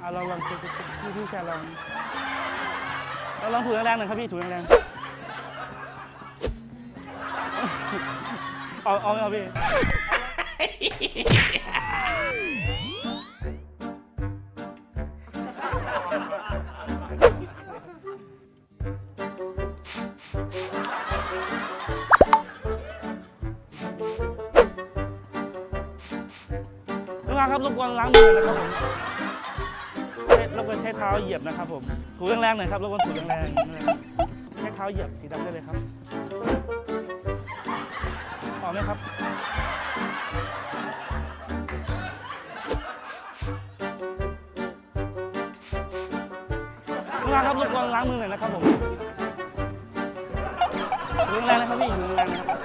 เอาลองลองพี่พี่แค่ลองเราลองถูแรงๆหน่อยครับพี่ถูแรงๆเอาเอาเอาพี่ลูกค้าครับรบกวนล้างมือนะครับผม ใช้รบกวนใช้เท้าเหยียบนะครับผมถูแรงๆหน่อยครับรบกวนถูแรงๆใช้เท้าเหยียบสีดำได้เลยครับออกไหมครับลูกค้าครับรบกวนล้างมือหน่อยนะครับผมถูแรงๆนะครับพี่ถูแรงๆนะครับ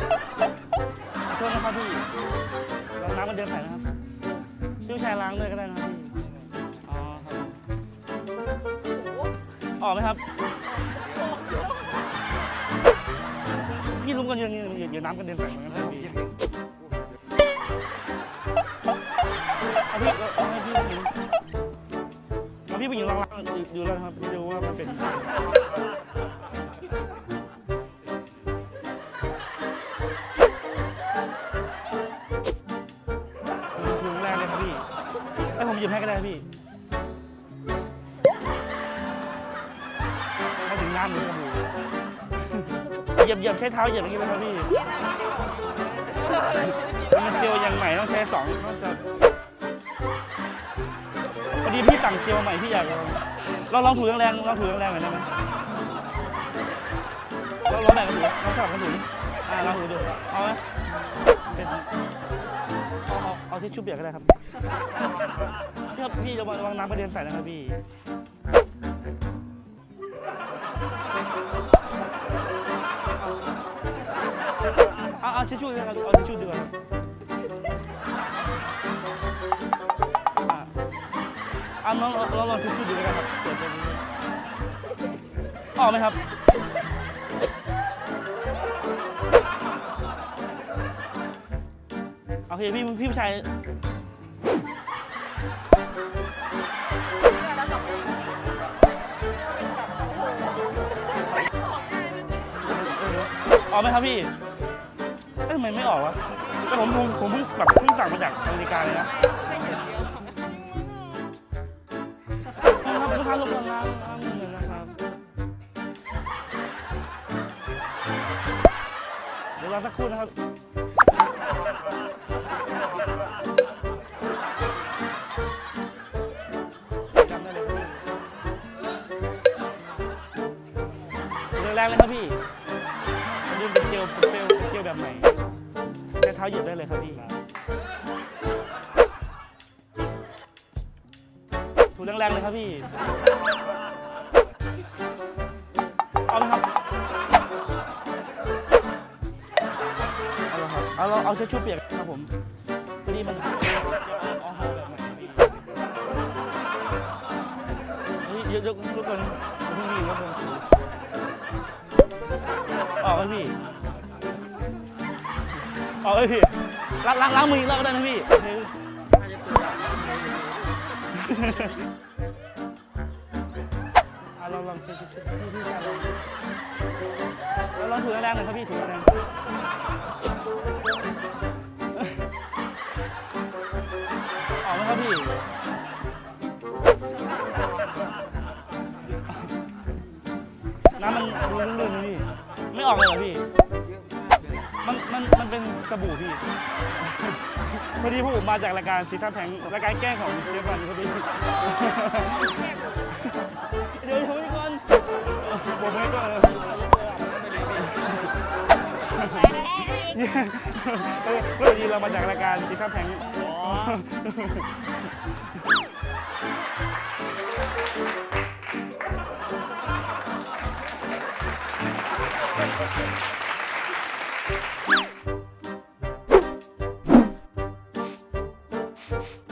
ขอโทษนะครับพี่ลองน้ำมันเดินใส่นะครับพี่ผู้ชายล้างด้วยก็ได้นะครับพี่ ออกไหมครับพี่ลุ้มกันยืนยืนยืนยืนน้ำกันเด็นใส่มือนกันครับพี่เอาพี่เอาเอาให้พี่ผู้หญิงเอาพี่ผู้หญิงลองล้างดูแล้วครับดูว่ามันเป็นถึงแรงเลยครับพี่ให้ผมหยิบให้ก็ได้พี่ ให้ถึงน้ำเลยครับพี่เหยียบเหยียบใช้เท้าเหยียบอย่างนี้เลยครับพี่มันเจลยังใหม่ต้องใช้สองต้องจะพอดีพี่สั่งเจลใหม่พี่อยากลองลองลองถูแรงๆลองถูแรงๆหน่อยได้ไหมลองลองแบ่งกันถูลองสลับกันถูอ่าลองถูดูเอาไหมเป็นเอาเอาเอาที่ชุบเปียกก็ได้ครับพี่ครับพี่ระวังระวังน้ำกระเด็นใส่นะครับพี่ เอาเอาทิชชู่ดีกว่าครับเอาทิชชู่ดีกว่าครับอะเอาน้องลองลองทิชชู่ดูก็ได้ครับเปิดตัวนี้ออกไหมครับโอเคพี่พี่ผู้ชายออกไหมครับพี่ อ้ยทำไมไม่ออกวะแต่ผมผมผมเพิ่งแบบเพิ่งสั่งมาจากอเมริกาเลยนะนะครับลูกค้ารบกวนล้างล้างมือหน่อยนะครับเดี๋ยวรอสักครู่นะครับจำได้เลยครับพี่แรงๆเลยครับพี่ ท้าเหยียบได้เลยครับพี่ถูแรงๆเลยครับพี่ เอาไหมครับ เอาละครับเอาเราเอาเช็ดชูเปียกครับผมพอดีมันจะเอาเอาแบบใหม่ครับพี่เฮ้ยยกยกยกก่อนเพิ่งดีครับผมออกไหมพี่ ออกเลยพี่ล้างล้างล้างมืออีกรอบก็ได้นะพี่โอเคอะลองลองเช็ดเช็ดช็ดพี่พี่ชายลองลองลองถูแรงๆหน่อยครับพี่ถูแรงๆออกไหมครับพี่น้ำมันลื่นๆนะพี่ไม่ออกเลยเหรอพี่ สบู่พี่ พอดีพวกผมมาจากรายการซีซั่นแพงรายการแกล้งของสเตฟานพอดีเดี๋ยวเดี๋ยวก่อนผมไม่ก่อนเลยเออพอดีเรามาจากรายการซีซั่นแพง Bye.